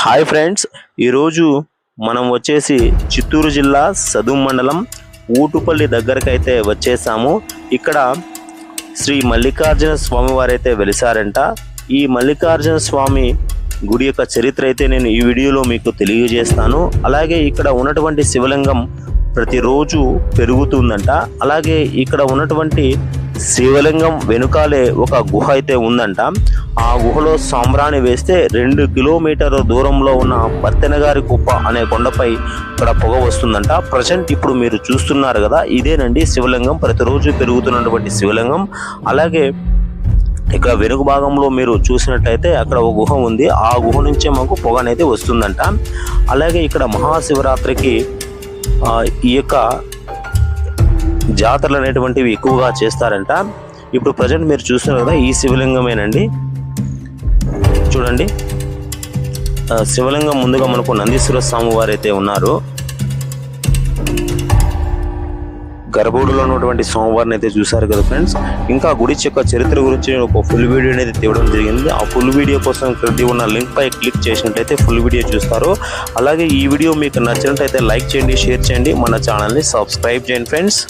Hi friends ఈరోజు మనం వచ్చేసి చిత్తూరు జిల్లా సదుం మండలం ఊటుపల్లి దగ్గరకైతే వచ్చేసాము. ఇక్కడ శ్రీ మల్లికార్జున స్వామి వారైతే వెలిసారంట. ఈ మల్లికార్జున స్వామి గుడి యొక్క చరిత్ర అయితే నేను ఈ వీడియోలో మీకు తెలియజేస్తాను. అలాగే ఇక్కడ ఉన్నటువంటి శివలింగం ప్రతిరోజు పెరుగుతుందంట. అలాగే ఇక్కడ ఉన్నటువంటి శివలింగం వెనుకాలే ఒక గుహ అయితే ఉందంట. ఆ గుహలో సాంబ్రాణి వేస్తే రెండు కిలోమీటర్ల దూరంలో ఉన్న పత్తెనగారి కుప్ప అనే కొండపై ఇక్కడ పొగ వస్తుందంట. ప్రజెంట్ ఇప్పుడు మీరు చూస్తున్నారు కదా ఇదేనండి శివలింగం. ప్రతిరోజు పెరుగుతున్నటువంటి శివలింగం. అలాగే ఇక్కడ వెనుక భాగంలో మీరు చూసినట్టయితే అక్కడ ఒక గుహ ఉంది. ఆ గుహ నుంచే మాకు పొగ అనేది వస్తుందంట. అలాగే ఇక్కడ మహాశివరాత్రికి ఈ యొక్క జాతరలు అనేటువంటివి ఎక్కువగా చేస్తారంట. ఇప్పుడు ప్రజెంట్ మీరు చూస్తున్నారు కదా ఈ శివలింగమేనండి. చూడండి. శివలింగం ముందుగా మనకు నందీశ్వర స్వామి వారు అయితే ఉన్నారు. గర్భగుడిలో ఉన్నటువంటి స్వామివారిని అయితే చూశారు కదా ఫ్రెండ్స్. ఇంకా గుడి యొక్క చరిత్ర గురించి నేను ఒక ఫుల్ వీడియో అనేది తీయడం జరిగింది. ఆ ఫుల్ వీడియో కోసం క్రింది ఉన్న లింక్ పై క్లిక్ చేసినట్లయితే ఫుల్ వీడియో చూస్తారు. అలాగే ఈ వీడియో మీకు నచ్చినట్లయితే లైక్ చేయండి షేర్ చేయండి. మన ఛానల్ని సబ్స్క్రైబ్ చేయండి ఫ్రెండ్స్.